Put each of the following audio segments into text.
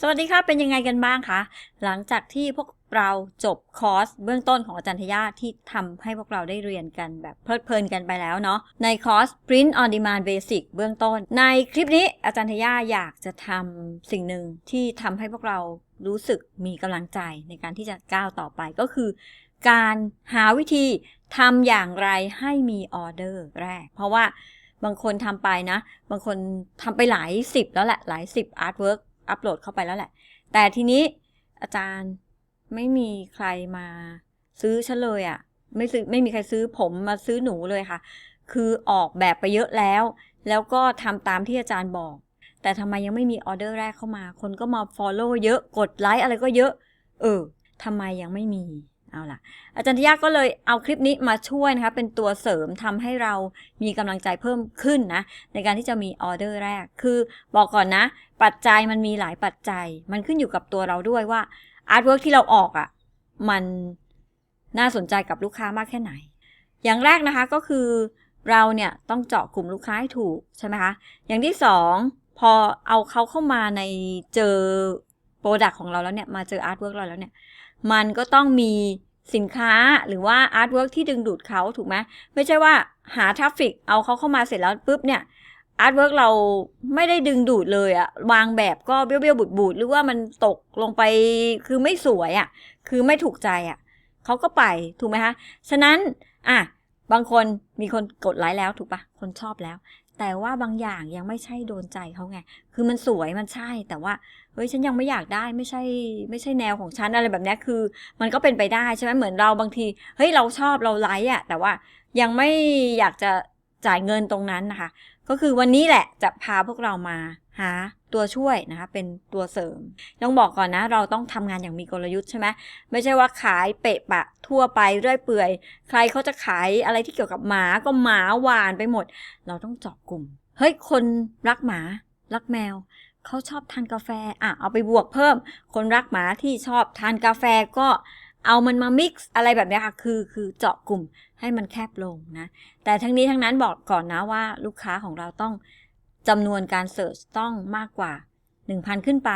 สวัสดีค่ะ เป็นยังไงกันบ้างคะ หลังจากที่พวกเราจบคอร์สเบื้องต้นของอาจารย์ทยาที่ทำให้พวกเราได้เรียนกันแบบเพลิดเพลินกันไปแล้วเนาะ ในคอร์ส Print on Demand Basic เบื้องต้น ในคลิปนี้อาจารย์ทยาอยากจะทำสิ่งหนึ่งที่ทำให้พวกเรารู้สึกมีกำลังใจในการที่จะก้าวต่อไปก็คือ การหาวิธีทำอย่างไรให้มีออเดอร์แรก เพราะว่าบางคนทำไปนะ บางคนทำไปหลายสิบแล้วแหละหลายสิบอาร์ตเวิร์ก อัปโหลดเข้าไปแล้วแหละ แต่ทีนี้อาจารย์ไม่มีใครมาซื้อฉันเลยอะ่ะ ไม่ซื้อไม่มีใครซื้อผมมาซื้อหนูเลยค่ะ คือออกแบบไปเยอะแล้ว แล้วก็ทำตามที่อาจารย์บอก แต่ทำไมยังไม่มีออเดอร์แรกเข้ามา คนก็มา follow เยอะ กดไลค์อะไรก็เยอะ เออทำไมยังไม่มี เอาล่ะ อาจารย์ทยาก็เลยเอาคลิปนี้มาช่วยนะคะ เป็นตัวเสริมทำให้เรามีกำลังใจเพิ่มขึ้นนะ ในการที่จะมีออเดอร์แรก คือบอกก่อนนะ ปัจจัยมันมีหลายปัจจัย มันขึ้นอยู่กับตัวเราด้วยว่าอาร์ตเวิร์กที่เราออกอะ่ะ มันน่าสนใจกับลูกค้ามากแค่ไหน อย่างแรกนะคะก็คือเราเนี่ยต้องเจาะกลุ่มลูกค้าให้ถูกใช่ไหมคะ อย่างที่สองพอเอาเขาเข้ามาในเจอโปรดักต์ของเราแล้วเนี่ย มาเจออาร์ตเวิร์กเราแล้วเนี่ย มันก็ต้องมีสินค้าหรือว่าอาร์ตเวิร์กที่ดึงดูดเขาถูกไหมไม่ใช่ว่าหาทราฟฟิกเอาเขาเข้ามาเสร็จแล้วปุ๊บเนี่ยอาร์ตเวิร์กเราไม่ได้ดึงดูดเลยอะวางแบบก็เบี้ยวเบี้ยวบูดบูดหรือว่ามันตกลงไปคือไม่สวยอะคือไม่ถูกใจอะเขาก็ไปถูกไหมคะ ฉะนั้นอะบางคนมีคนกดไลค์แล้วถูกปะคนชอบแล้ว แต่ว่าบางอย่างยังไม่ใช่โดนใจเขาไง คือมันสวยมันใช่ แต่ว่า เฮ้ยฉันยังไม่อยากได้ไม่ใช่ ไม่ใช่แนวของฉันอะไรแบบนี้คือ มันก็เป็นไปได้ใช่ไหมเหมือนเราบางที เฮ้ยเราชอบเราไลค์อะแต่ว่ายังไม่อยากจะจ่ายเงินตรงนั้นนะคะ ก็คือวันนี้แหละจะพาพวกเรามา หาตัวช่วยนะคะเป็นตัวเสริม ต้องบอกก่อนนะ เราต้องทำงานอย่างมีกลยุทธ์ใช่ไหมไม่ใช่ว่าขายเปะปะทั่วไปเรื่อยเปื่อย ใครเขาจะขายอะไรที่เกี่ยวกับหมาก็หมาหวานไปหมด เราต้องเจาะกลุ่ม เฮ้ยคนรักหมา รักแมวเขาชอบทานกาแฟอะเอาไปบวกเพิ่ม คนรักหมาที่ชอบทานกาแฟก็เอามันมามิกซ์อะไรแบบนี้ค่ะ คือ คือเจาะกลุ่มให้มันแคบลงนะ แต่ทั้งนี้ทั้งนั้นบอกก่อนนะว่าลูกค้าของเราต้อง จำนวนการเสิร์ชต้องมากกว่า 1,000 ขึ้นไป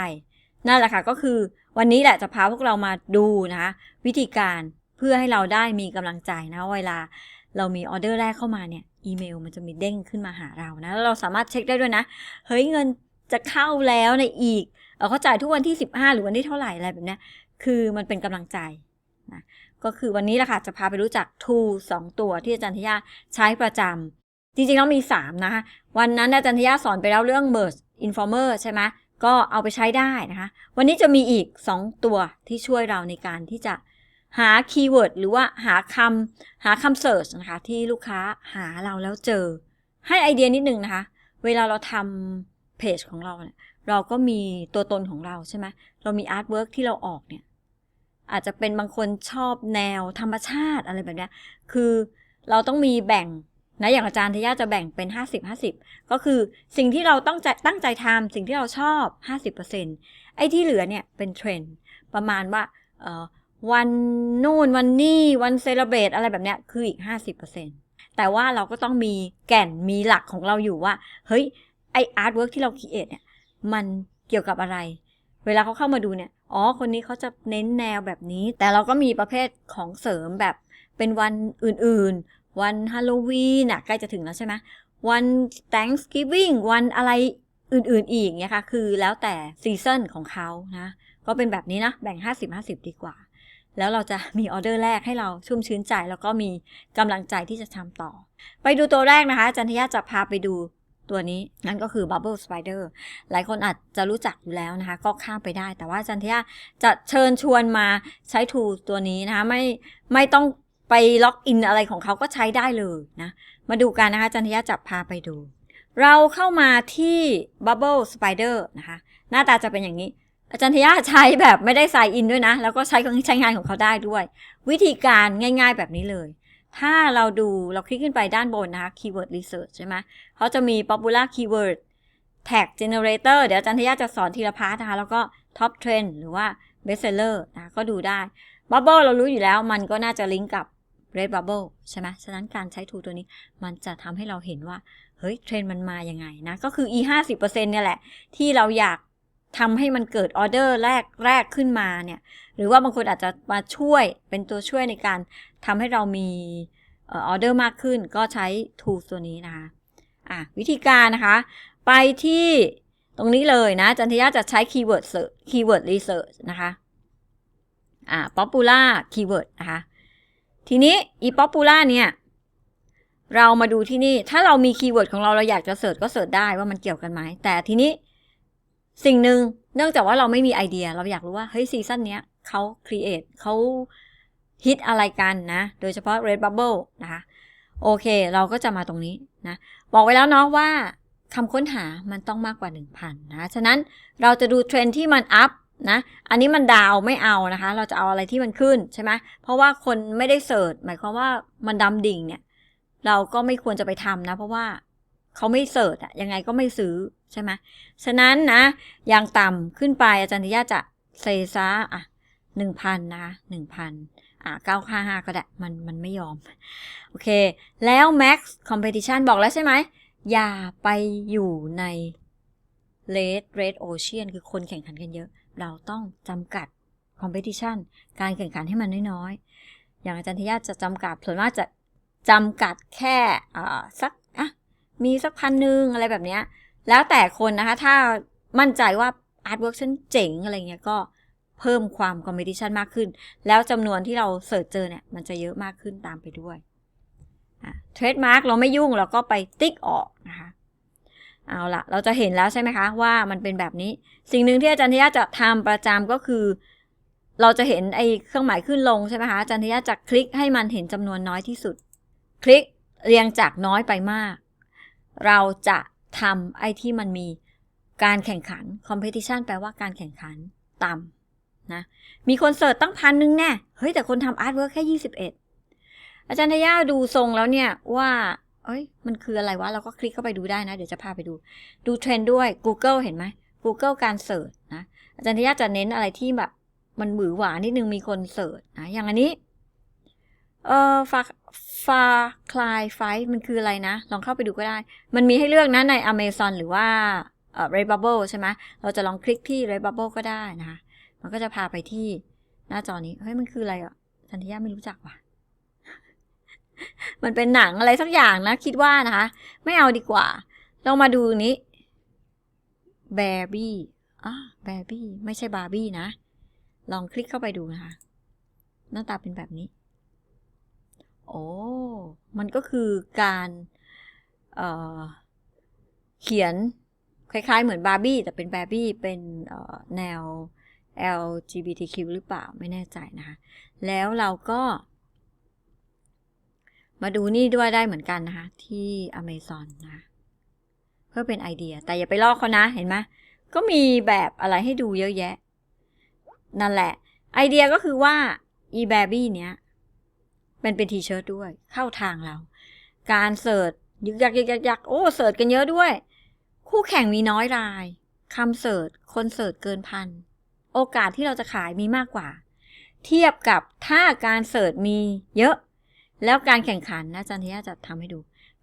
นั่นแหละค่ะก็คือ วันนี้แหละจะพาพวกเรามาดูนะคะวิธีการเพื่อให้เราได้มีกำลังใจนะเวลาเรามีออเดอร์แรกเข้ามาเนี่ยอีเมลมันจะมีเด้งขึ้นมาหาเรานะแล้วเราสามารถเช็คได้ด้วยนะเฮ้ยเงินจะเข้าแล้วในอีกเขาจ่ายทุกวันที่ 15 หรือวันที่เท่าไหร่อะไรแบบนี้คือมันเป็นกำลังใจนะก็คือวันนี้แหละค่ะจะพาไปรู้จัก tool 2 ตัวที่อาจารย์ทยาใช้ประจำ จริงๆแล้วมี 3 นะคะ วันนั้นอาจารย์ทยาสอนไปแล้วเรื่อง merge informer ใช่ไหมก็เอาไปใช้ได้นะคะ วันนี้จะมีอีก 2 ตัวที่ช่วยเราในการที่จะหาคีย์เวิร์ดหรือว่าหาคำหาคำเสิร์ชนะคะ ที่ลูกค้าหาเราแล้วเจอ ให้ไอเดียนิดนึงนะคะ เวลาเราทำเพจของเราเนี่ยเราก็มีตัวตนของเราใช่ไหมเรามีอาร์ตเวิร์กที่เราออกเนี่ยอาจจะเป็นบางคนชอบแนวธรรมชาติอะไรแบบนี้คือเราต้องมีแบ่ง นะอย่างอาจารย์ทยาจะแบ่งเป็น 50 50 ก็คือสิ่งที่เราต้องใจตั้งใจทำสิ่งที่เราชอบ 50%ไอ้ที่เหลือเนี่ยเป็นเทรนด์ประมาณว่าวันนู่นวันนี้วันเซเลบรตอะไรแบบเนี้ยคืออีก 50%แต่ว่าเราก็ต้องมีแก่นมีหลักของเราอยู่ว่า เฮ้ย ไออาร์ตเวิร์กที่เราคิดเอทเนี่ยมันเกี่ยวกับอะไร เวลาเขาเข้ามาดูเนี่ย อ๋อ คนนี้เขาจะเน้นแนวแบบนี้ แต่เราก็มีประเภทของเสริมแบบเป็นวันอื่นๆ วันฮาโลวีนน่ะใกล้จะถึงแล้วใช่ไหมวัน Thanksgiving วันอะไรอื่นๆอีกเนี่ยค่ะ คือแล้วแต่ซีซันของเขานะ ก็เป็นแบบนี้นะ แบ่ง 50-50 ดีกว่า แล้วเราจะมีออเดอร์แรกให้เราชุ่มชื้นใจ แล้วก็มีกำลังใจที่จะทำต่อ ไปดูตัวแรกนะคะจันทยาจะพาไปดูตัวนี้นั่นก็คือ Bubble Spider หลายคนอาจจะรู้จักอยู่แล้วนะคะ ก็ข้ามไปได้ แต่ว่าอาจันทยาจะเชิญชวนมาใช้ทูตัวนี้นะคะไม่ไม่ต้อง ไปล็อกอินอะไรของเขาก็ใช้ได้เลยนะ มาดูกันนะคะจันทยาจะพาไปดู เราเข้ามาที่ Bubble Spider นะคะ หน้าตาจะเป็นอย่างนี้ อาจารย์ทยาใช้แบบไม่ได้ใส่อินด้วยนะ แล้วก็ใช้ใช้งานของเขาได้ด้วย วิธีการง่ายๆแบบนี้เลย ถ้าเราดูเราคลิกขึ้นไปด้านบนนะคะ Keyword Research ใช่ไหมเขาจะมี Popular Keyword Tag Generator เดี๋ยวอาจารย์ทยาจะสอนทีละพาร์ทนะคะ แล้วก็ Top Trend หรือว่า Best Seller นะก็ดูได้ Bubble เรารู้อยู่แล้วมันก็น่าจะลิงก์กับ Red Bubble ใช่ไหมฉะนั้นการใช้ทูตัวนี้มันจะทำให้เราเห็นว่า เฮ้ย เทรนมันมาอยังไงนะ ก็คือ e 5 0เนี่ยแหละ ที่เราอยากทำให้มันเกิดออเดอร์แรกแรกขึ้นมาเนี่ย หรือว่าบางคนอาจจะมาช่วยเป็นตัวช่วยในการทำให้เรามีออเดอร์มากขึ้น ก็ใช้ tool ตัวนี้นะคะอะวิธีการนะคะ ไปที่ตรงนี้เลยนะ จันทยาจะใช้ keyword search keyword research นะคะอ่า popular keyword นะคะ ทีนี้ e popular เนี่ย เรามาดูที่นี่ ถ้าเรามีคีย์เวิร์ดของเราเราอยากจะเสิร์ชก็เสิร์ชได้ว่ามันเกี่ยวกันไหม แต่ทีนี้สิ่งหนึ่งเนื่องจากว่าเราไม่มีไอเดีย เราอยากรู้ว่า เฮ้ยซีซั่นเนี้ยเขาครีเอทเขาฮิตอะไรกันนะ โดยเฉพาะ Red Bubble นะคะ โอเค เราก็จะมาตรงนี้นะ บอกไว้แล้วเนาะว่าคำค้นหามันต้องมากกว่า 1,000 นะ ฉะนั้นเราจะดูเทรนที่มันอัพ นะ อันนี้มันดาวไม่เอานะคะ เราจะเอาอะไรที่มันขึ้นใช่ไหมเพราะว่าคนไม่ได้เสิร์ชหมายความว่ามันดำดิ่งเนี่ย เราก็ไม่ควรจะไปทำนะ เพราะว่าเขาไม่เสิร์ชอะยังไงก็ไม่ซื้อใช่ไหมฉะนั้นนะอย่างต่ำขึ้นไปอาจารย์ทิยาจะเซซาอะหนึ่งพันนะหนึ่งพันอะเก้าห้าห้าก็ได้ มันมันไม่ยอม โอเค แล้ว max competition บอกแล้วใช่ไหม อย่าไปอยู่ใน red red ocean คือคนแข่งขันกันเยอะ เราต้องจำกัด competition การแข่งขันให้มันน้อยๆ อย่างอาจารย์ทยาจะจำกัด ส่วนมากจะจำกัดแค่สักอะมีสักพันหนึ่งอะไรแบบนี้ แล้วแต่คนนะคะ ถ้ามั่นใจว่า artwork ฉันเจ๋งอะไรเงี้ยก็เพิ่มความ competition มากขึ้น แล้วจำนวนที่เราเสิร์ชเจอเนี่ย มันจะเยอะมากขึ้นตามไปด้วยเทรดมาร์กเราไม่ยุ่งเราก็ไปติ๊กออกนะคะ เอาละเราจะเห็นแล้วใช่ไหมคะว่ามันเป็นแบบนี้ สิ่งหนึ่งที่อาจารย์ทยาจะทำประจำก็คือ เราจะเห็นไอ้เครื่องหมายขึ้นลงใช่ไหมคะอาจารย์ทยาจะคลิกให้มันเห็นจำนวนน้อยที่สุด คลิกเรียงจากน้อยไปมาก เราจะทำไอ้ที่มันมีการแข่งขัน competition แปลว่าการแข่งขันต่ำนะ มีคนเสิร์ชตั้งพันหนึ่งแน่ เฮ้ย แต่คนทำอาร์ตเวิร์กแค่ยี่สิบเอ็ดอาจารย์ทยาดูทรงแล้วเนี่ยว่า อ้ย มันคืออะไรวะ เราก็คลิกเข้าไปดูได้นะ เดี๋ยวจะพาไปดู ดูเทรนด์ด้วย Google เห็นไหม Google การเสิร์ชนะ อาจารย์ทยาจะเน้นอะไรที่แบบ มันหวือหวานิดนึงมีคนเสิร์ชนะ อย่างอันนี้ เอ่อฟาฟาคลายไฟมันคืออะไรนะ ลองเข้าไปดูก็ได้ มันมีให้เลือกนะใน Amazon หรือว่าเอ่อ Redbubble ใช่ไหมเราจะลองคลิกที่ Redbubble ก็ได้นะคะ มันก็จะพาไปที่หน้าจอนี้ เฮ้ย มันคืออะไรอะอาจารย์ทยาไม่รู้จักว่ะ มันเป็นหนังอะไรสักอย่างนะ คิดว่านะคะ ไม่เอาดีกว่า เรามาดูนี้แบบี้อะแบบี้ไม่ใช่บาร์บี้นะ ลองคลิกเข้าไปดูนะคะ หน้าตาเป็นแบบนี้ โอ้ มันก็คือการเเขียนคล้ายๆ เหมือนบาร์บี้แต่เป็นแบบี้เป็นแนว LGBTQ หรือเปล่าไม่แน่ใจนะคะ แล้วเราก็ มาดูนี่ด้วยได้เหมือนกันนะคะ ที่ Amazon นะ เพื่อเป็นไอเดีย แต่อย่าไปลอกเขานะเห็นไหมก็มีแบบอะไรให้ดูเยอะแยะ นั่นแหละ ไอเดียก็คือว่า e b a b y เนี้ยเป็นเป็นทีเชิร์ตด้วย เข้าทางเรา การเสิร์ชยึกยักยึกยักยักโอ้เสิร์ชกันเยอะด้วย คู่แข่งมีน้อยรายคำเสิร์ชคนเสิร์ชเกินพัน โอกาสที่เราจะขายมีมากกว่า เทียบกับถ้าการเสิร์ชมีเยอะ แล้วการแข่งขันนะอาจารย์ที่จะทำให้ดู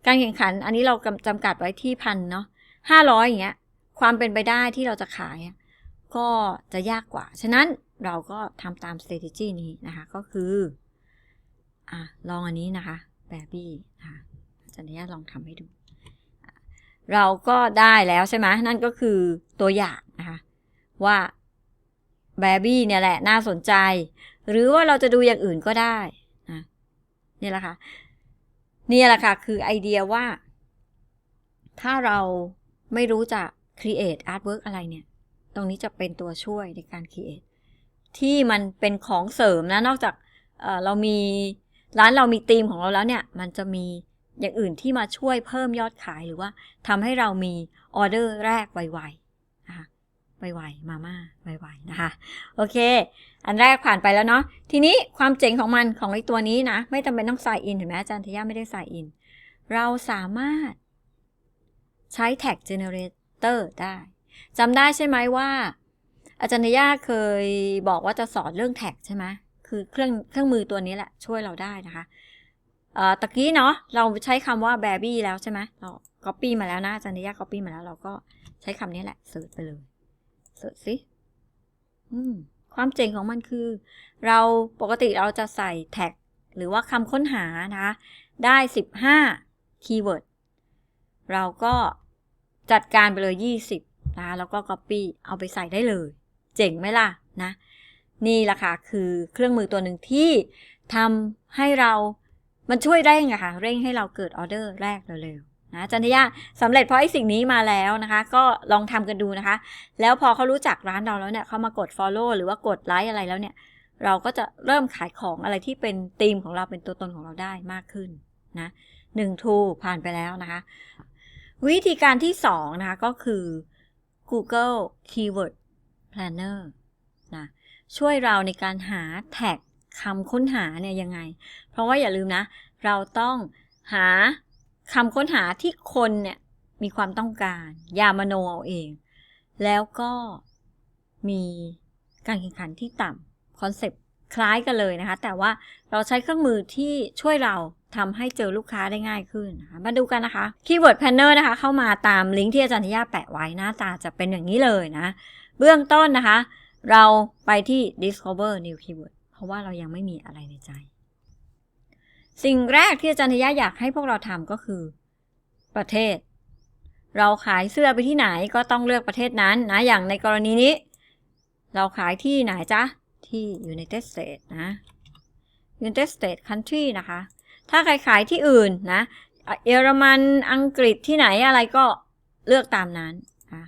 การแข่งขันอันนี้เราจำกัดไว้ที่พันเนาะห้าร้อยอย่างเงี้ย ความเป็นไปได้ที่เราจะขาย ก็จะยากกว่า ฉะนั้นเราก็ทำตาม strategy นี้นะคะ ก็คืออะลองอันนี้นะคะแบบบี้นะคะอาจารย์ที่ลองทำให้ดู เราก็ได้แล้วใช่ไหมนั่นก็คือตัวอย่างนะคะว่าแบบบี้เนี่ยแหละน่าสนใจ หรือว่าเราจะดูอย่างอื่นก็ได้ นี่แหละค่ะนี่แหละค่ะ คือไอเดียว่า ถ้าเราไม่รู้จะ create artwork อะไรเนี่ย ตรงนี้จะเป็นตัวช่วยในการ create ที่มันเป็นของเสริมนะ นอกจากเเรามีร้านเรามีธีมของเราแล้วเนี่ย มันจะมีอย่างอื่นที่มาช่วยเพิ่มยอดขายหรือว่าทำให้เรามีออเดอร์แรกไวๆ ไวๆมาม่าไวๆนะคะ โอเค อันแรกผ่านไปแล้วเนาะทีนี้ความเจ๋งของมันของไอตัวนี้นะ ไม่จำเป็นต้องใส่อินเห็นไหมอาจารย์ทยาไม่ได้ใส่อิน เราสามารถใช้แท็กเจเนเรเตอร์ได้จำได้ใช่ไหมว่า อาจารย์ทยาเคยบอกว่าจะสอนเรื่องแท็กใช่ไหมคือเครื่องเครื่องมือตัวนี้แหละช่วยเราได้นะคะเอ่อตะกี้เนาะเราใช้คำว่าแบบบี้แล้วใช่ไหมเรา copy มาแล้วนะอาจารย์ทยา copy มาแล้วเราก็ใช้คำนี้แหละเสิร์ชไปเลย เสิร์ชสิความเจ๋งของมันคือ เราปกติเราจะใส่แท็ก หรือว่าคำค้นหานะคะได้ 15คีย์เวิร์ดเราก็จัดการไปเลย 20นะคะแล้วก็ Copy เอาไปใส่ได้เลย เจ๋งไหมล่ะนะ นี่แหละค่ะ คือเครื่องมือตัวหนึ่งที่ทำให้เรา มันช่วยเร่งอะค่ะ เร่งให้เราเกิดออเดอร์แรกเร็ว นะจันทยาสำเร็จเพราะไอ้สิ่งนี้มาแล้วนะคะ ก็ลองทำกันดูนะคะ แล้วพอเขารู้จักร้านเราแล้วเนี่ยเขามากด Follow หรือว่ากดไลค์อะไรแล้วเนี่ย เราก็จะเริ่มขายของอะไรที่เป็นธีมของเราเป็นตัวตนของเราได้มากขึ้นนะหนึ่งทูผ่านไปแล้วนะคะ วิธีการที่สองนะคะก็คือ Google Keyword Planner นะช่วยเราในการหาแท็กคำค้นหาเนี่ยยังไง เพราะว่าอย่าลืมนะ เราต้องหา คำค้นหาที่คนเนี่ยมีความต้องการอย่ามโนเอาเอง แล้วก็มีการแข่งขันที่ต่ำคอนเซปต์คล้ายกันเลยนะคะ แต่ว่าเราใช้เครื่องมือที่ช่วยเราทำให้เจอลูกค้าได้ง่ายขึ้นนะคะมาดูกันนะคะ Keyword Planner นอร์นะคะ เข้ามาตามลิงก์ที่อาจารย์ธิยาแปะไว้หน้าตาจะเป็นอย่างนี้เลยนะ เบื้องต้นนะคะ เราไปที่ discover new keyword เพราะว่าเรายังไม่มีอะไรในใจ สิ่งแรกที่อาจารย์ทยาอยากให้พวกเราทำก็คือ ประเทศ เราขายเสื้อไปที่ไหนก็ต้องเลือกประเทศนั้นนะ อย่างในกรณีนี้ เราขายที่ไหนจ๊ะ ที่ United States นะ United States country นะคะ ถ้าใครขายที่อื่นนะเยอรมันอังกฤษที่ไหนอะไรก็เลือกตามนั้นนะ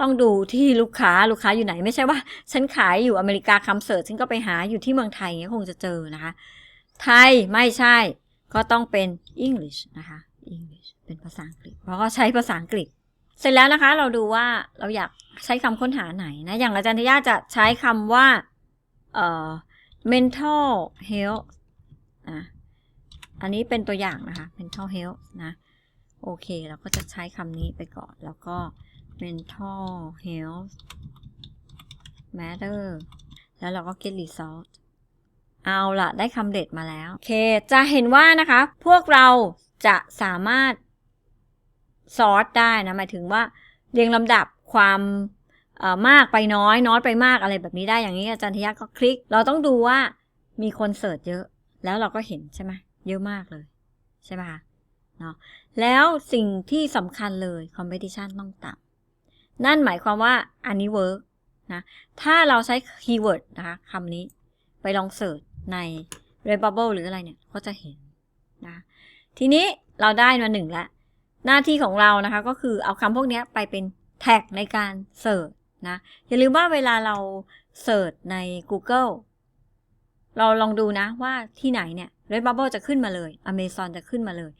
ต้องดูที่ลูกค้าลูกค้าอยู่ไหนไม่ใช่ว่า ฉันขายอยู่อเมริกาคำเสิร์ชฉันก็ไปหาอยู่ที่เมืองไทยเงี้ยคงจะเจอนะคะ ไทยไม่ใช่ ก็ต้องเป็น English นะคะ English เป็นภาษาอังกฤษ เพราะก็ใช้ภาษาอังกฤษ เสร็จแล้วนะคะเราดูว่าเราอยากใช้คำค้นหาไหนนะ อย่างอาจารย์ทยาจะใช้คำว่าเอ่อ mental health นะอันนี้เป็นตัวอย่างนะคะ mental health นะ โอเค เราก็จะใช้คำนี้ไปก่อน แล้วก็ mental health matter แล้วเราก็ get result เอาละได้คำเด็ดมาแล้ว โอเค จะเห็นว่านะคะ พวกเราจะสามารถซอร์ตได้นะ หมายถึงว่าเรียงลำดับความมากไปน้อย น้อยไปมากอะไรแบบนี้ได้อย่างนี้อาจารย์ทยาก็คลิก เราต้องดูว่ามีคนเสิร์ชเยอะ แล้วเราก็เห็นใช่ไหมเยอะมากเลยใช่ไหมคะเนาะแล้วสิ่งที่สำคัญเลย competition ต้องต่ำนั่นหมายความว่าอันนี้เวิร์กนะ ถ้าเราใช้คีย์เวิร์ดนะคะคำนี้ไปลองเสิร์ช ใน Redbubble หรืออะไรเนี่ยก็จะเห็นนะทีนี้เราได้มาหนึ่งละ หน้าที่ของเรานะคะก็คือเอาคำพวกนี้ไปเป็นแท็กในการเสิร์ชนะอย่าลืมว่าเวลาเราเสิร์ชใน Google เราลองดูนะว่าที่ไหนเนี่ย Redbubble จะขึ้นมาเลย Amazon จะขึ้นมาเลย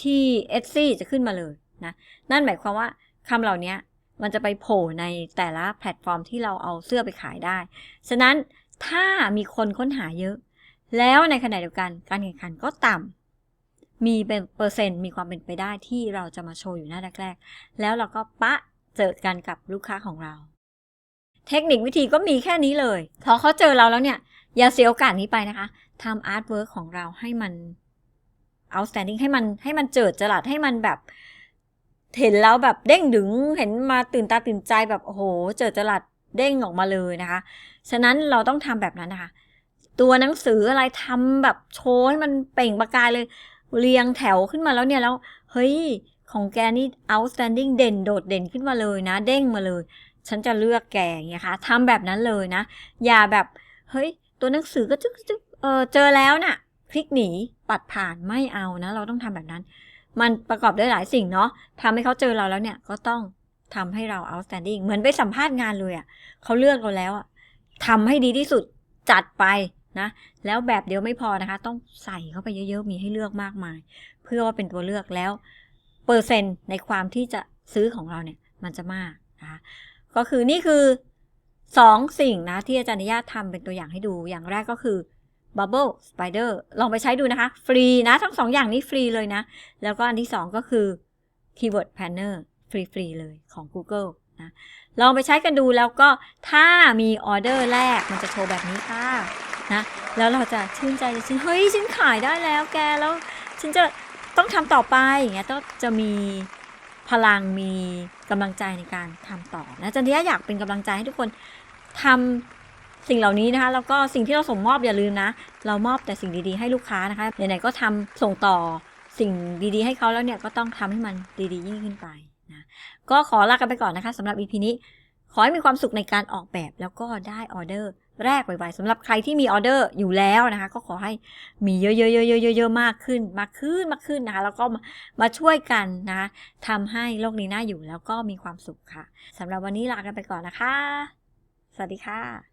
ที่ Etsy จะขึ้นมาเลยนะนั่นหมายความว่าคำเหล่านี้มันจะไปโผล่ในแต่ละแพลตฟอร์มที่เราเอาเสื้อไปขายได้ ฉะนั้นถ้ามีคนค้นหาเยอะ แล้วในขณะเดียวกันการแข่งขันก็ต่ำมีเป็นเปอร์เซ็นต์มีความเป็นไปได้ที่เราจะมาโชว์อยู่หน้าแรกๆแล้วเราก็ปะเจอกันกับลูกค้าของเรา เทคนิควิธีก็มีแค่นี้เลยพอเขาเจอเราแล้วเนี่ย อย่าเสียโอกาสนี้ไปนะคะทำอาร์ตเวิร์กของเราให้มัน outstanding ให้มันให้มันเจิดจรัสให้มันแบบ เห็นแล้วแบบเด้งดึงเห็นมาตื่นตาตื่นใจแบบโอ้โห เจิดจรัสเด้งออกมาเลยนะคะ ฉะนั้นเราต้องทำแบบนั้นนะคะ ตัวหนังสืออะไรทำแบบโชว์ให้มันเปล่งประกายเลย เรียงแถวขึ้นมาแล้วเนี่ยแล้วเฮ้ยของแกนี่ outstanding เด่นโดดเด่นขึ้นมาเลยนะ เด้งมาเลย ฉันจะเลือกแกอย่างเงี้ยค่ะทำแบบนั้นเลยนะ อย่าแบบเฮ้ย ตัวหนังสือก็จึ๊กจึ๊กเออเจอแล้วน่ะ คลิกหนีปัดผ่านไม่เอานะ เราต้องทำแบบนั้น มันประกอบด้วยหลายสิ่งเนาะทำให้เขาเจอเราแล้วเนี่ยก็ต้องทำให้เรา outstanding เหมือนไปสัมภาษณ์งานเลยอะ่ะเขาเลือกเราแล้วอะ่ะทำให้ดีที่สุดจัดไป นะแล้วแบบเดียวไม่พอนะคะ ต้องใส่เข้าไปเยอะๆ มีให้เลือกมากมาย เพื่อว่าเป็นตัวเลือกแล้ว เปอร์เซ็นต์ในความที่จะซื้อของเราเนี่ยมันจะมากนะคะก็คือนี่คือสองสิ่งนะ ที่อาจารย์นิยาทำเป็นตัวอย่างให้ดูอย่างแรกก็คือ Bubble Spider ลองไปใช้ดูนะคะ ฟรีนะ ทั้งสองอย่างนี้ฟรีเลยนะ แล้วก็อันที่สองก็คือ Keyword Planner ฟรี ๆ เลยของ Google นะลองไปใช้กันดูแล้วก็ถ้ามีออเดอร์แรกมันจะโชว์แบบนี้ค่ะ นะ แล้วเราจะชื่นใจจะชื่นเฮ้ยฉันขายได้แล้วแกแล้วฉันจะต้องทำต่อไปอย่างเงี้ยต้องจะมีพลังมีกำลังใจในการทำต่อนะจันทิยาอยากเป็นกำลังใจให้ทุกคนทำสิ่งเหล่านี้นะคะแล้วก็สิ่งที่เราส่งมอบอย่าลืมนะ เรามอบแต่สิ่งดีๆให้ลูกค้านะคะไหนๆก็ทำส่งต่อสิ่งดีๆ ให้เขาแล้วเนี่ยก็ต้องทำให้มันดีๆ ยิ่งขึ้นไปนะก็ขอลากันไปก่อนนะคะสำหรับ EP นี้ ขอให้มีความสุขในการออกแบบแล้วก็ได้ออเดอร์ แรกไวๆสำหรับใครที่มีออเดอร์อยู่แล้วนะคะ ก็ขอให้มีเยอะๆๆๆๆๆมากขึ้น มากขึ้นมากขึ้นนะคะ แล้วก็มามาช่วยกันนะคะทำให้โลกนี้น่าอยู่แล้วก็มีความสุขค่ะสำหรับวันนี้ลากันไปก่อนนะคะ สวัสดีค่ะ